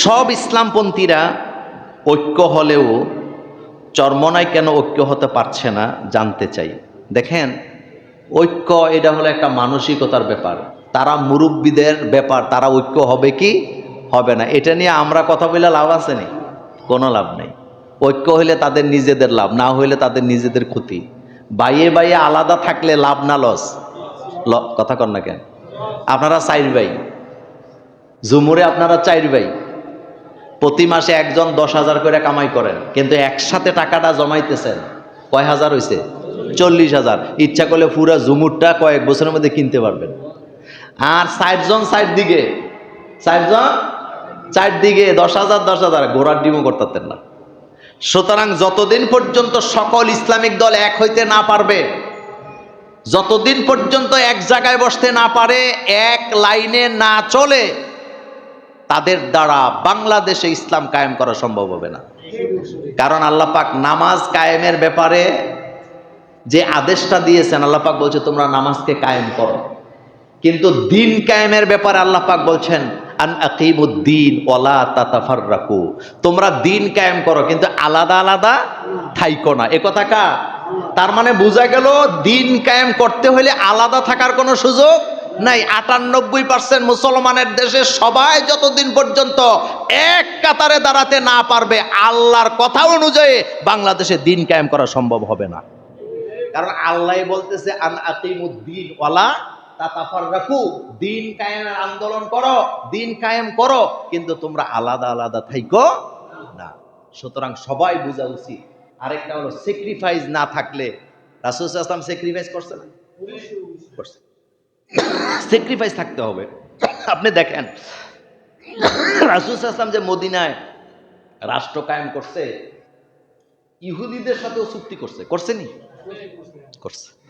সব ইসলামপন্থীরা ঐক্য হলেও চর্মনায় কেন ঐক্য হতে পারছে না জানতে চাই। দেখেন, ঐক্য এটা হলো একটা মানসিকতার ব্যাপার। তারা মুরব্বীদের ব্যাপার, তারা ঐক্য হবে কি? হবে না। এটা নিয়ে আমরা কথা বলে লাভ আছে নি? কোনো লাভ নেই। ঐক্য হইলে তাদের নিজেদের লাভ, না হইলে তাদের নিজেদের ক্ষতি। বাইয়ে বাইয়ে আলাদা থাকলে লাভ না লস? কথা কর না কেন? আপনারা চাইর ভাই। ঝুমুরে আপনারা চাইর ভাই। প্রতি মাসে একজন দশ হাজার করে কামাই করেন, কিন্তু একসাথে টাকাটা জমাইতেছেন, কয় হাজার হয়েছে চল্লিশ হাজার। ইচ্ছা করলে পুরা ঝুমুরটা কয়েক বছরের মধ্যে কিনতে পারবেন। আর ষাটজন সাইড দিকে ষাটজন চার দিকে দশ হাজার দশ হাজার, ঘোড়ার ডিমও করতেন না। সুতরাং যতদিন পর্যন্ত সকল ইসলামিক দল এক হইতে না পারবে, যতদিন পর্যন্ত এক জায়গায় বসতে না পারে, এক লাইনে না চলে তাদের দ্বারা বাংলাদেশে ইসলাম কায়েম করা সম্ভব হবে না। কারণ আল্লাহ পাক নামাজ কায়েমের ব্যাপারে যে আদেশটা দিয়েছেন, আল্লাহ পাক বলছে, তোমরা নামাজকে কায়েম করো। কিন্তু দিন কায়েমের ব্যাপারে আল্লাহ পাক বলছেন তোমরা দিন কায়েম করো, কিন্তু আলাদা আলাদা থাইকো না। কা তার মানে বোঝা গেল, দিন কায়েম করতে হলে আলাদা থাকার কোনো সুযোগ নাই, আটানব্বই পার্সেন্ট মুসলমানের দেশে সবাই যতদিন পর্যন্ত এক কাতারে দাঁড়াতে না পারবে, আল্লাহর কথা অনুযায়ী বাংলাদেশে দিন কায়েম করা সম্ভব হবে না। কারণ আল্লাহ বলতেছে, আন ওয়ালা দিন কায়েমের আন্দোলন করো, দিন কায়েম করো, কিন্তু তোমরা আলাদা আলাদা থাইকো না। সুতরাং সবাই বোঝা উচিত। আরেকটা হলো স্যাক্রিফাইস না থাকলে রাসুল আসলাম স্যাক্রিফাইস করছে না? করছে। স্যাক্রিফাইস থাকতে হবে। আপনি দেখেন, রাসুল আসলাম যে মদিনায় রাষ্ট্র কায়েম করছে, ইহুদিদের সাথেও চুক্তি করছে। করছে নি? করছে।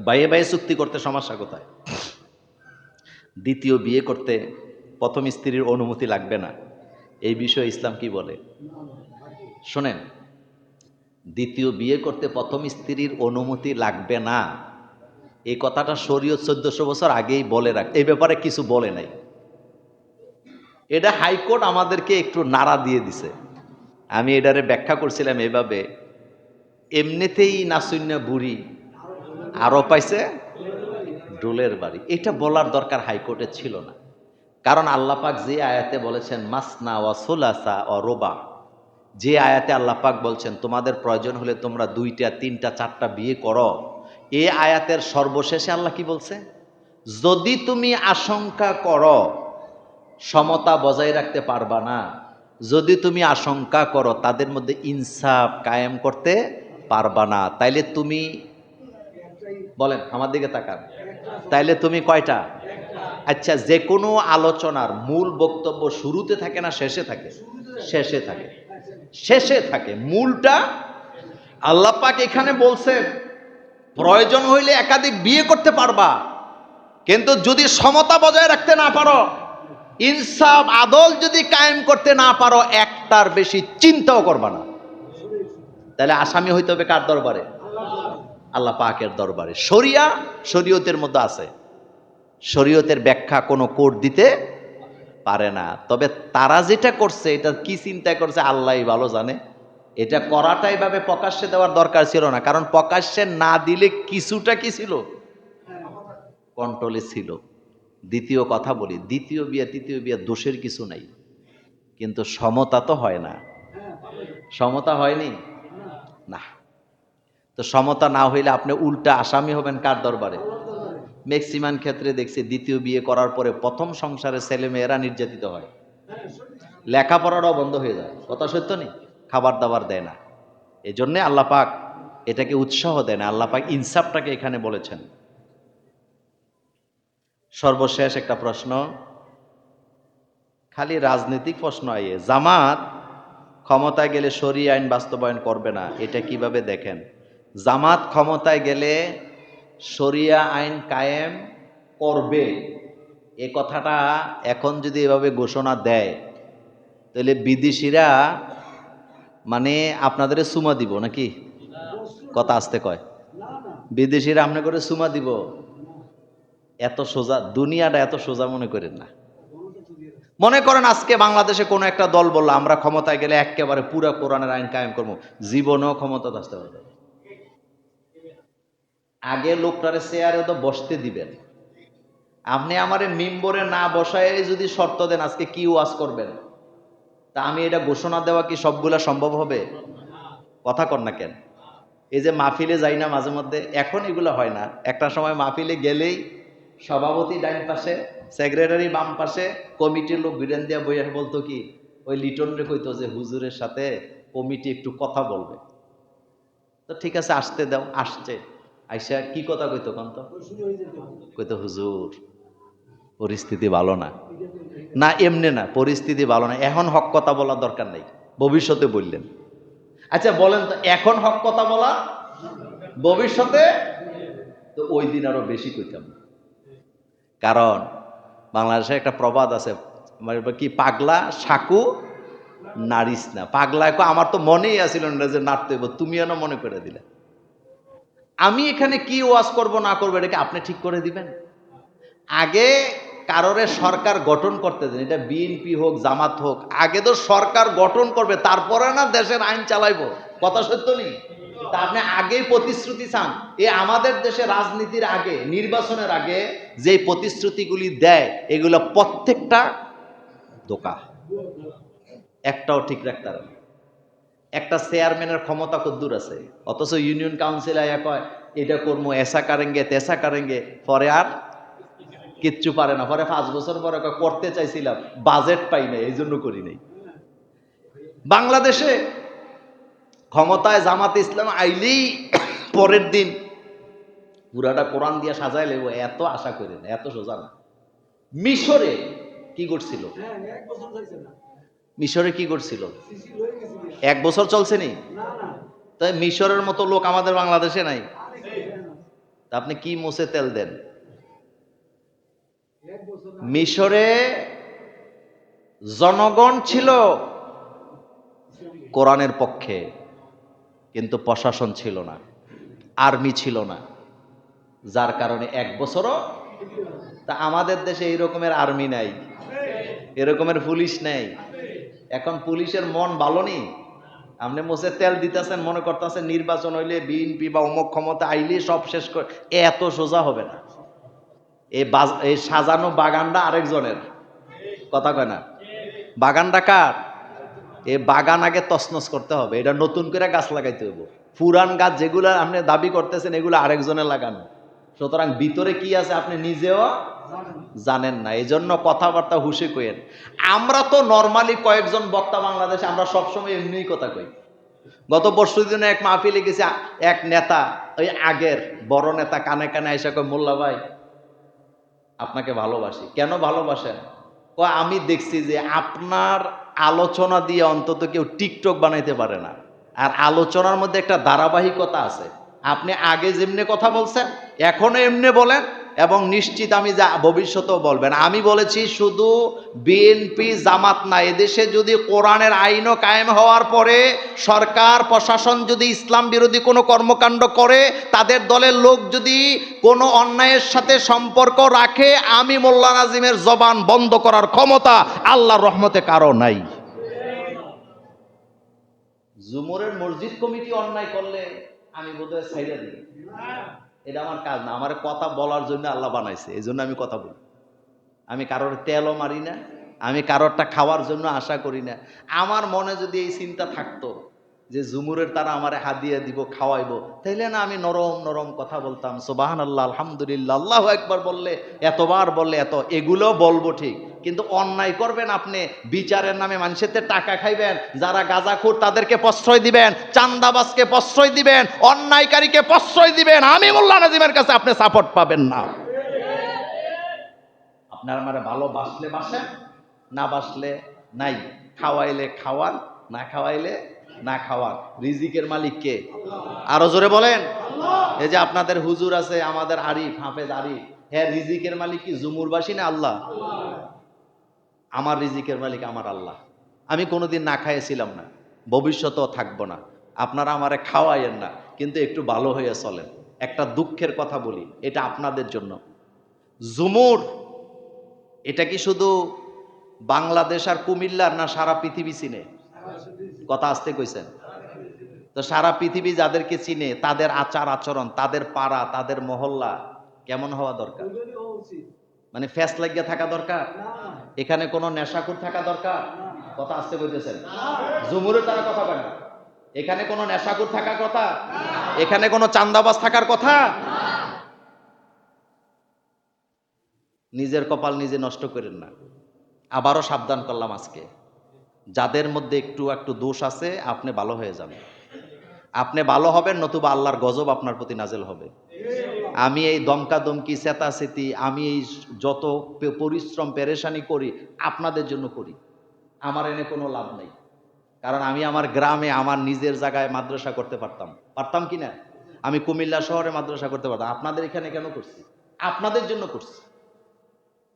বাইয়ে বাইয়ে চুক্তি করতে সমস্যা কোথায়? দ্বিতীয় বিয়ে করতে প্রথম স্ত্রীর অনুমতি লাগবে না। এই বিষয়ে ইসলাম কি বলে? শোনেন, দ্বিতীয় বিয়ে করতে প্রথম স্ত্রীর অনুমতি লাগবে না। এই কথাটা শরীয়ত চোদ্দশো বছর আগেই বলে রাখ, এই ব্যাপারে কিছু বলে নাই। এটা হাইকোর্ট আমাদেরকে একটু নাড়া দিয়ে দিছে। আমি এটারে ব্যাখ্যা করছিলাম এভাবে, এমনিতেই নাসুন্যা বুড়ি আরও পাইছে ডোলের বাড়ি। এটা বলার দরকার হাইকোর্টে ছিল না। কারণ আল্লাপাক যে আয়াতে বলেছেন, মাসনা ওয়া সোলাসা ও রোবা, যে আয়াতে আল্লাপাক বলছেন, তোমাদের প্রয়োজন হলে তোমরা দুইটা, তিনটা, চারটা বিয়ে করো। এ আয়াতের সর্বশেষে আল্লাহ কি বলছে? যদি তুমি আশঙ্কা করো, সমতা বজায় রাখতে পারবা না। যদি তুমি আশঙ্কা করো, তাদের মধ্যে ইনসাফ কায়েম করতে পারবা না। তাইলে তুমি, বলেন, আমার দিকে তাকান। তাইলে তুমি কয়টা? আচ্ছা যে কোনো আলোচনার মূল বক্তব্য শুরুতে থাকে না, শেষে থাকে? শেষে থাকে। শেষে থাকে। মূলটা আল্লাহ পাক এখানে বলছে প্রয়োজন হইলে একাধিক বিয়ে করতে পারবা। কিন্তু যদি সমতা বজায় রাখতে না পারো, ইনসাফ, আদল যদি কায়েম করতে না পারো, একটার বেশি চিন্তাও করবা না। তাহলে আসামি হইতে হবে কার দরবারে? আল্লাহ পাকের দরবারে। শরিয়া শরীয়তের মধ্যে আছে। শরীয়তের ব্যাখ্যা কোনো কোর্ট দিতে পারে না। তবে তারা যেটা করছে, এটা কি চিন্তা করছে আল্লাহ ভালো জানে। এটা করাটা ভাবে প্রকাশ্যে দেওয়ার দরকার ছিল না, কারণ প্রকাশ্যে না দিলে কিছুটা কি ছিল? কন্ট্রোলে ছিল। দ্বিতীয় কথা বলি, দ্বিতীয় বিয়ে, তৃতীয় বিয়ে দোষের কিছু নাই। কিন্তু সমতা তো হয় না। সমতা হয়নি? না। তো সমতা না হইলে আপনি উল্টা আসামি হবেন কার দরবারে? ম্যাক্সিমাম ক্ষেত্রে দেখছি দ্বিতীয় বিয়ে করার পরে প্রথম সংসারে ছেলে মেয়েরা নির্যাতিত হয়। লেখাপড়াটাও বন্ধ হয়ে যায়। কথা সত্য নেই খাবার দাবার দেয় না। এই জন্যে আল্লাহ পাক এটাকে উৎসাহ দেয় না আল্লাহ পাক ইনসাফটাকে এখানে বলেছেন। সর্বশেষ একটা প্রশ্ন। খালি রাজনৈতিক প্রশ্ন আইয়ে জামাত ক্ষমতায় গেলে সরি আইন বাস্তবায়ন করবে না, এটা কীভাবে দেখেন? জামাত ক্ষমতায় গেলে শরিয়া আইন কায়েম করবে। এ কথাটা এখন যদি এভাবে ঘোষণা দেয়, তাহলে বিদেশিরা মানে আপনাদের সুমা দিব নাকি? কথা আসতে কয়। বিদেশিরা আপনি করে সুমা দিব। এত সোজা, দুনিয়াটা এত সোজা মনে করেন না। মনে করেন আজকে বাংলাদেশে কোনো একটা দল বলল, আমরা ক্ষমতায় গেলে একেবারে পুরা কোরআনের আইন কায়েম করব। জীবনেও ক্ষমতা আসতে পারবে আগে লোকটারে চেয়ারে তো বসতে দিবেন। আপনি আমারে মিম্বরে না বসায় যদি শর্ত দেন, আজকে কি ওয়াজ করবেন? তা আমি এটা ঘোষণা দেওয়া কি সবগুলা সম্ভব হবে? কথা কর না কেন? এই যে মাহফিলে যাই না মাঝে মধ্যে, এখন এগুলো হয় না। একটা সময় মাহফিলে গেলেই সভাপতি ডাইন পাশে, সেক্রেটারি বাম পাশে, কমিটির লোক বিরেন দিয়া বইয়া বলতো কি, ওই লিটন রে কইতো যে হুজুরের সাথে কমিটি একটু কথা বলবে। তো ঠিক আছে, আসতে দাও, আসছে। আইসা কি কথা কইতো কন্ত কইতো হুজুর। পরিস্থিতি ভালো না। না, এমনি না, পরিস্থিতি ভালো না। এখন হক কথা বলা দরকার নেই। ভবিষ্যতে বললেন। আচ্ছা বলেন তো, এখন হক কথা বলা ভবিষ্যতে? তো ওই দিন আরও বেশি কইতাম। কারণ বাংলাদেশে একটা প্রবাদ আছে মানে কি পাগলা, সাকু, নারিস না। পাগলা আমার তো মনেই আসিল না যে নাড়তে হইব। তুমি যেন মনে করে দিলে। আমি এখানে কি ওয়াজ করব না করব এটাকে আপনি ঠিক করে দিবেন? আগে কারোরে সরকার গঠন করতে দেন, এটা বিএনপি হোক, জামাত হোক, আগে তো সরকার গঠন করবে, তারপরে না দেশের আইন চালাইবো? কথা সত্য নেই? তা আপনি আগেই প্রতিশ্রুতি চান। এ আমাদের দেশে রাজনীতির আগে, নির্বাচনের আগে যে প্রতিশ্রুতিগুলি দেয়, এগুলো প্রত্যেকটা দোকা একটাও ঠিক রাখতে পারে একটা চেয়ারম্যানের ক্ষমতা কদ্দূর আছে। অথচ ইউনিয়ন কাউন্সিল আয়া কয়, এটা করব এসা কারেঙ্গে, তেসা কারেঙ্গে, পরে আর কিচ্ছু পারে না। পরে পাঁচ বছর পরে করতে চাইছিলাম বাজেট পাই নাই এই জন্য করি নাই। বাংলাদেশে ক্ষমতায় জামাত ইসলাম আইলেই পরের দিন পুরাটা কোরআন দিয়ে সাজাই লেব এত আশা করি না এত সোজা না। মিশরে কি করছিল মিশরে কি করছিল এক বছর চলছে নি? তাই মিশরের মতো লোক আমাদের বাংলাদেশে নাই? আপনি কি মুছে তেল দেন? মিশরে জনগণ ছিল কোরআনের পক্ষে, কিন্তু প্রশাসন ছিল না, আর্মি ছিল না। যার কারণে এক বছরও তা আমাদের দেশে এই রকমের আর্মি নাই এরকমের পুলিশ নেই। এখন পুলিশের মন ভালো নেই আপনি মোসে তেল দিতেছেন, মনে করতেছেন নির্বাচন হইলে বিএনপি বা অমুক ক্ষমতা আইলে সব শেষ করে, এত সোজা হবে না। এই সাজানো বাগানটা আরেকজনের। কথা কয় না? বাগানটা কার? এই বাগান আগে তছনছ করতে হবে। এটা নতুন করে গাছ লাগাইতে হইব। পুরান গাছ যেগুলো আপনি দাবি করতেছেন, এগুলো আরেকজনের লাগানো। সুতরাং ভিতরে কি আছে আপনি নিজেও জানেন না। এই জন্য কথাবার্তা হুশে কইেন আমরা তো নর্মালি কয়েকজন বক্তা বাংলাদেশে, আমরা সবসময় এমনিই কথা কই। গত পরশু দিনে এক মাহফিলে গেছে, এক নেতা, ওই আগের বড় নেতা কানে কানে এসে কয়, মোল্লা ভাই আপনাকে ভালোবাসি। কেন ভালোবাসেন? ও আমি দেখছি যে আপনার আলোচনা দিয়ে অন্তত কেউ টিকটক বানাইতে পারে না। আর আলোচনার মধ্যে একটা ধারাবাহিকতা আছে। আপনি আগে যেমনি কথা বলছেন, এখনও এমনি বলেন এবং নিশ্চিত আমি যা ভবিষ্যতেও বলবেন। আমি বলেছি শুধু বিএনপি জামাত না, এদেশে যদি কোরআনের আইনও কায়েম হওয়ার পরে সরকার, প্রশাসন যদি ইসলাম বিরোধী কোনো কর্মকাণ্ড করে, তাদের দলের লোক যদি কোনো অন্যায়ের সাথে সম্পর্ক রাখে, আমি মোল্লা নাজিমের জবান বন্ধ করার ক্ষমতা আল্লাহর রহমতে কারও নাই। জুমরের মসজিদ কমিটি অন্যায় করলে আমি বোধহয় সাইডে দিই। এটা আমার কাজ না, আমার কথা বলার জন্য আল্লাহ বানাইছে, এই জন্য আমি কথা বলি। আমি কারোর তেলও মারি না, আমি কারোরটা খাওয়ার জন্য আশা করি না। আমার মনে যদি এই চিন্তা থাকতো যে জুমুরের তারা আমারে হাদিয়া দিব, খাওয়াইবো, তাইলে না আমি নরম নরম কথা বলতাম। সোবাহান আল্লাহ আলহামদুলিল্লাহ, আল্লাহ একবার বললে, এতবার বললে এত, এগুলো বলব ঠিক। কিন্তু অন্যায় করবেন আপনি। বিচারের নামে মানুষের টাকা খাইবেন, যারা গাঁজাখুর তাদেরকে প্রশ্রয় দিবেন চান্দাবাসকে প্রশ্রয় দিবেন, অন্যায়কারীকে প্রশ্রয় দিবেন। আমি মোল্লা নাজিমের কাছে আপনি সাপোর্ট পাবেন না। আপনার আমার ভালোবাসলে বাসেন, না বাসলে নাই। খাওয়াইলে খাওয়ান, না খাওয়াইলে না খাওয়ান। রিজিকের মালিক কে? আরও জোরে বলেন। এই যে আপনাদের হুজুর আছে, আমাদের আরিফ, হাফেজ আরিফ। হ্যাঁ রিজিকের মালিক কি? জুমুরবাসী না আল্লাহ? আমার রিজিকের মালিক আমার আল্লাহ। আমি কোনোদিন না খাইয়েছিলাম না। ভবিষ্যতেও থাকব না। আপনারা আমারে খাওয়াইয়েন না, কিন্তু একটু ভালো হয়ে চলেন। একটা দুঃখের কথা বলি, এটা আপনাদের জন্য। জুমুর, এটা কি শুধু বাংলাদেশ আর কুমিল্লার না সারা পৃথিবী চিনে? কথা আসতে কইছেন। তো সারা পৃথিবী যাদেরকে চিনে, তাদের আচার আচরণ, তাদের পাড়া, তাদের মহল্লা কেমন হওয়া দরকার? মানে ফ্যাস লাগিয়ে থাকা দরকার? এখানে কোনো নেশাকুর থাকা দরকার? কথা আসতে বলতেছেন। জুমুরের তারা কথা বলে এখানে কোনো নেশাকুর থাকার কথা? এখানে কোনো চান্দাবাজ থাকার কথা? নিজের কপাল নিজে নষ্ট করেন না। আবারও সাবধান করলাম আজকে। যাদের মধ্যে একটু একটু দোষ আছে আপনি ভালো হয়ে যাবেন আপনি ভালো হবেন নতুবা আল্লাহর গজব আপনার প্রতি নাজেল হবে। আমি এই দমকা দমকি চেতাচেতি, আমি এই যত পরিশ্রম, পেরেশানি করি, আপনাদের জন্য করি। আমার এনে কোনো লাভ নেই। কারণ আমি আমার গ্রামে, আমার নিজের জায়গায় মাদ্রাসা করতে পারতাম। পারতাম কি না? আমি কুমিল্লা শহরে মাদ্রাসা করতে পারতাম। আপনাদের এখানে কেন করছি? আপনাদের জন্য করছি।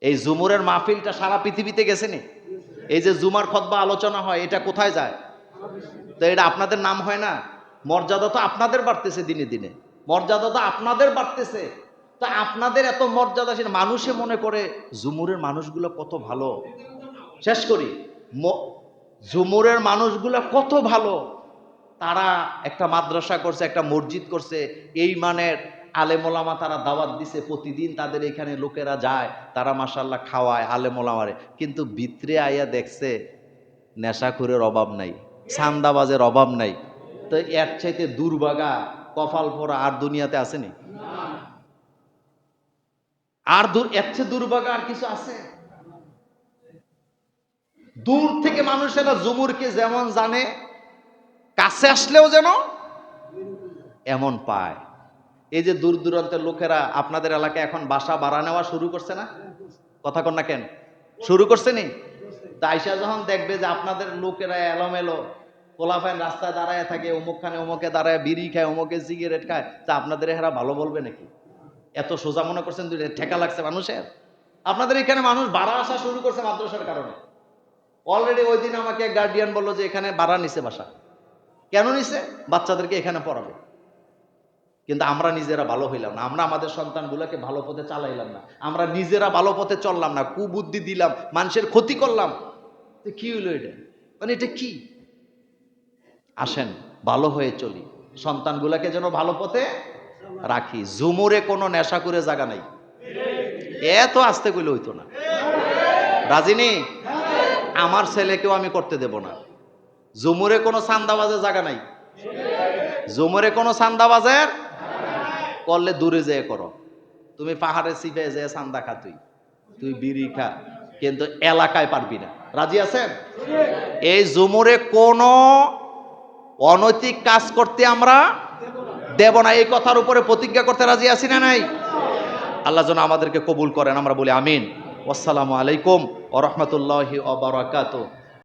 এই জুমুরের মাহফিলটা সারা পৃথিবীতে গেছে নি? এই যে জুমার খতবা আলোচনা হয়, এটা কোথায় যায়? তো এটা আপনাদের নাম হয় না? মর্যাদা তো আপনাদের বাড়তেছে দিনে দিনে। মর্যাদা তো আপনাদের বাড়তেছে। তা আপনাদের এত মর্যাদাশীল মানুষে মনে করে জুমুরের মানুষগুলো কত ভালো। শেষ করি। জুমুরের মানুষগুলো কত ভালো। তারা একটা মাদ্রাসা করছে, একটা মসজিদ করছে, এই মানের আলেমোলামা তারা দাওয়াত দিছে, প্রতিদিন তাদের এখানে লোকেরা যায়, তারা মাসাল্লাহ খাওয়ায় আলেমোলামারে। কিন্তু ভিতরে আইয়া দেখছে, নেশাখুরের অভাব নাই সান্দাবাজের অভাব নাই। তো এর চাইতে দুর্বাগা কপাল পরা আর দুনিয়াতে আসেনি? আর দূর, এর চেয়ে দুর্ভাগা আর কিছু আছে? দূর থেকে মানুষেরা জুমুরকে যেমন জানে, কাছে আসলেও যেন এমন পায়। এই যে দূর দূরান্তের লোকেরা আপনাদের এলাকায় এখন বাসা বাড়া নেওয়া শুরু করছে না? কথা কন না কেন? শুরু করছে নি? তা আইসা যখন দেখবে যে আপনাদের লোকেরা এলোমেলো কোলাফাইন রাস্তায় দাঁড়ায় থাকে, অমুকখানে অমুকে দাঁড়ায়, বিড়ি খায়, অমুকে সিগারেট খায়, তা আপনাদের এরা ভালো বলবে নাকি? এত সোজা মনে করছেন ঠেকা লাগছে মানুষের? আপনাদের এখানে মানুষ বাড়া আসা শুরু করছে মাদ্রাসার কারণে। অলরেডি ওই দিন আমাকে গার্ডিয়ান বলল যে, এখানে বাড়া নিছে বাসা। কেন নিছে? বাচ্চাদেরকে এখানে পড়াবে। কিন্তু আমরা নিজেরা ভালো হইলাম না। আমরা আমাদের সন্তানগুলোকে ভালো পথে চালাইলাম না। আমরা নিজেরা ভালো পথে চললাম না। কুবুদ্ধি দিলাম, মানুষের ক্ষতি করলাম। তো কি হইল এটা? মানে এটা কি? আসেন, ভালো হয়ে চলি। সন্তানগুলোকে যেন ভালো পথে রাখি। জুমুরে কোনো নেশা করে জায়গা নাই। এত আসতে কইলে হইতো না। রাজিনী আমার ছেলেকেও আমি করতে দেব না। জুমুরে কোনো সান্দাবাজের জায়গা নাই। জুমুরে কোনো সান্দাবাজের করলে দূরে যেয়ে করো। তুমি পাহাড়ে সিপে যেয়ে সান্দা খা তুই। তুই বিড়ি খা, কিন্তু এলাকায় পারবি না। রাজি আছেন? এই জুমুরে কোনো অনৈতিক কাজ করতে আমরা দেব না। এই কথার উপরে প্রতিজ্ঞা করতে রাজি আছি না নাই? আল্লাহ যেন আমাদেরকে কবুল করেন, আমরা বলি আমিন। আসসালামু আলাইকুম ও রহমতুল্লাহি